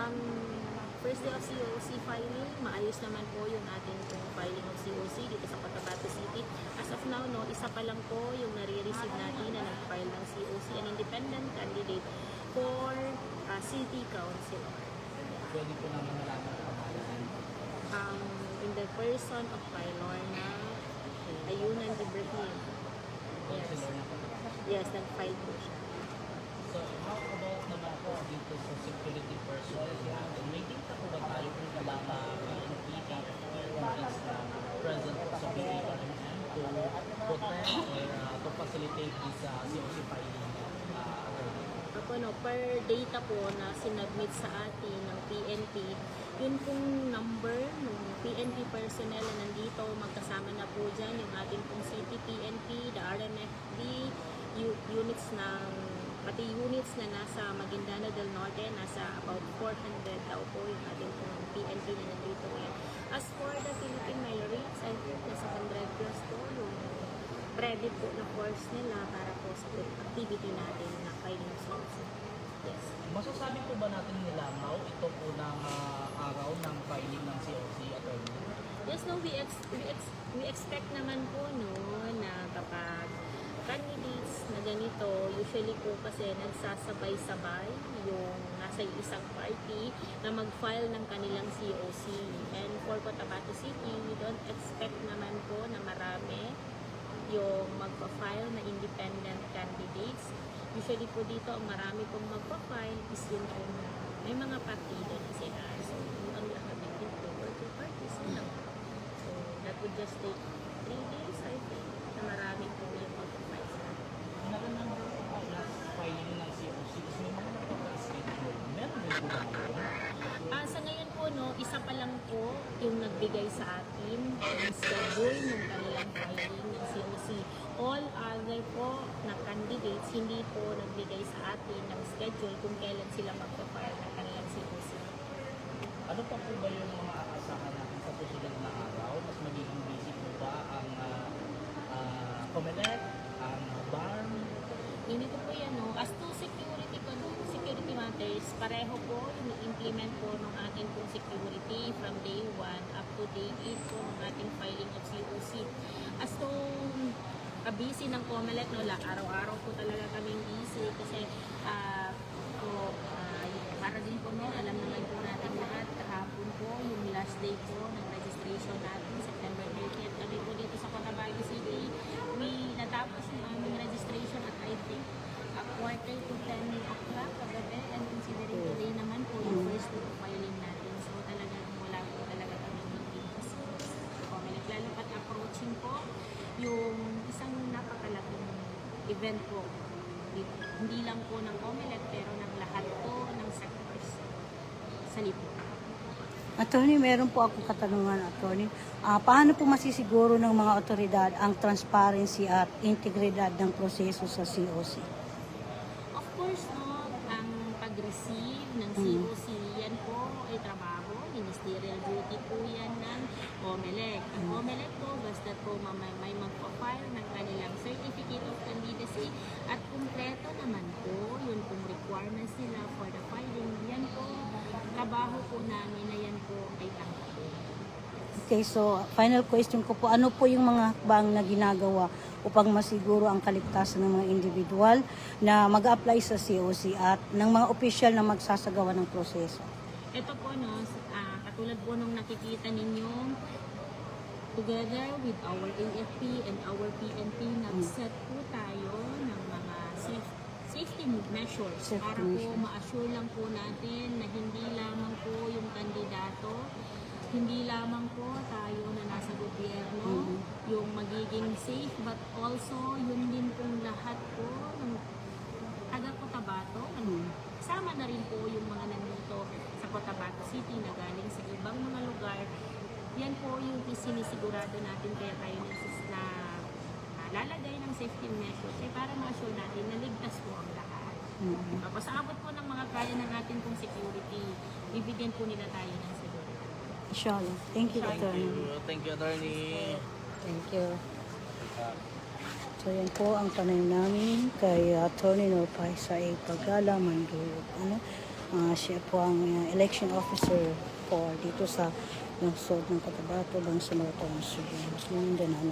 Um, first day of COC filing, maayos naman po yung ating pong filing of COC dito sa Cotabato City. As of now, no, isa pa lang po yung nare-receive natin na nag-file ng COC, an independent candidate for uh, city councilor. Pwede po ang pangalan. Um, in the person of Pailorna Ayunan Ibrahim. Yes. Na. Yes, nag-file po siya. So, how about naman po dito sa security personnel natin? May data po ba tayo kung kababa ang PPP who is uh, present po sa BPRMM to or uh, to facilitate this uh, COC filing uh? Ako no, per data po na sinubmit sa atin ng PNP, yun pong number ng PNP personnel na nandito, magkasama na po dyan yung ating pong city PNP, the RMFD, u- units ng pati units na nasa Maguindana del Norte, nasa about 400 daw po yung ating pong PNP na nandito ngayon. As for the Philippine Marines, I think nasa 100 plus po yung ready po na force nila para po sa activity natin na filing source. Yes. Masasabi po ba natin nilamaw ito po ng uh, araw ng filing ng COC attorney? Yes, no, we, ex- we, ex- we expect naman po no, na kapag candidates na ganito, usually po kasi nagsasabay-sabay yung nasa isang party na mag-file ng kanilang COC. And for Cotabato City, we don't expect naman po na marami yung magpa-file na independent candidates. Usually po dito, ang marami pong magpa-file is yun po may mga partido na sila. So, yung ang lahat ng dito, working parties lang. So, that would just take three days, I think, na marami po yung magpa-file sa atin. Naka-number po po last filing ng COC is may mga nagpapa-schedule. Meron din po ba ngayon? Ah, sa ngayon po, no, isa pa lang po yung nagbigay sa atin ng schedule ng kanilang filing ng COC. All other po na candidates hindi po nagbigay sa atin ng schedule kung kailan sila magpa-file ng kanilang COC. Ano pa po ba yung mga aasahan natin sa susunod na araw? Mas magiging busy po ba ang uh, uh, Comelec, ang BARM? Hindi ko po yan, no. As to matters, pareho po yung implement po ng ating pong security from day 1 up to day 8 po ng ating filing of COC. As to kabisi ng COMELEC, no, araw-araw po talaga kaming busy kasi ah po, ah, para din po no, alam naman po natin lahat, kahapon po, yung last day po ng registration natin, September 30th, kami po dito sa Cotabato City, we natapos yung aming registration at I think a quarter to 10 o'clock kagabi and considering today naman po yung first day of filing natin. So talagang wala po talaga kami meeting kasi Comelec. Lalo pat approaching po yung isang napakalaking event po. Di- Hindi lang po ng Comelec pero ng lahat po ng sectors sa Lipo. Attorney, meron po akong katanungan, Attorney. Ah, paano po masisiguro ng mga otoridad ang transparency at integridad ng proseso sa COC? Of course, no, ang pag-receive ng COC, yan po ay trabaho, ministerial duty po yan ng OMELEC. Ang OMELEC po, basta po ma- may, may magpa-file ng kanilang certificate of candidacy at kumpleto naman po, yun pong requirements nila for the filing, yan po, trabaho po namin na yan po ay tanggapin. Okay, so final question ko po, ano po yung mga hakbang na ginagawa upang masiguro ang kaligtasan ng mga individual na mag-apply sa COC at ng mga opisyal na magsasagawa ng proseso? Ito po, no, ah, katulad po nung nakikita ninyong together with our AFP and our PNP, nag-set po tayo ng mga safe, safety measures. Safety para po ma-assure lang po natin na hindi lamang po yung kandidato, hindi lamang po tayo na nasa gobyerno Mhm. yung magiging safe but also yun din pong lahat po ng taga Cotabato Mm. Kasama na rin po yung mga nandito sa Cotabato City na galing sa ibang mga lugar. Yan po yung sinisigurado natin kaya tayo na na lalagay ng safety measures eh, para ma-assure natin na ligtas po ang lahat. Mm. Tapos sa abot po ng mga kaya ng ating pong security, bibigyan po nila tayo ng seguridad. Inshallah. Thank you, Attorney. Thank you, attorney. Thank you. So yan po ang tanong namin kay Attorney Norpay sa Pagala, Mandulog. Ano? Ah, siya po ang ah, election officer po dito sa lungsod ng Cotabato, Bangsamoro, Subo, Mindanao.